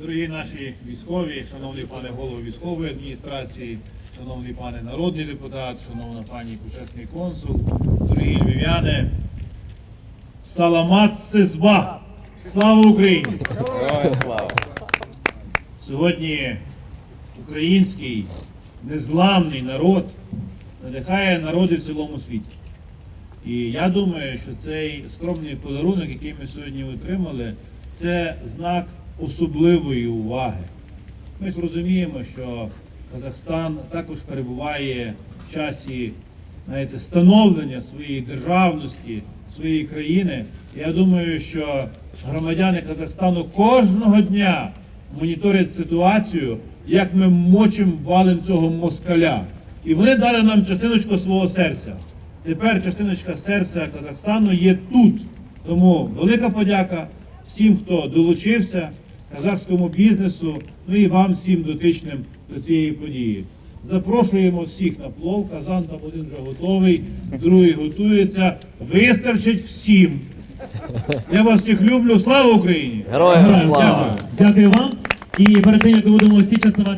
Дорогі наші військові, шановний пане голово військової адміністрації, шановний пане народний депутат, шановна пані почесний консул, дорогі львів'яни, Саламат Сезба! Слава Україні! Сьогодні український незламний народ надихає народи в цілому світі. І я думаю, що цей скромний подарунок, який ми сьогодні отримали, це знак особливої уваги. Ми ж розуміємо, що Казахстан також перебуває в часі знаєте, становлення своєї державності, своєї країни. Я думаю, що громадяни Казахстану кожного дня моніторять ситуацію, як ми мочимо валим цього москаля. І вони дали нам частиночку свого серця. Тепер частиночка серця Казахстану є тут. Тому велика подяка всім, хто долучився, казахському бізнесу, ну і вам всім дотичним до цієї події. Запрошуємо всіх на плов. Казан там один вже готовий, другий готується. Вистачить всім. Я вас всіх люблю. Слава Україні! Героям слава! Дякую. Вам. І перед тим, як ми будемо всі частувати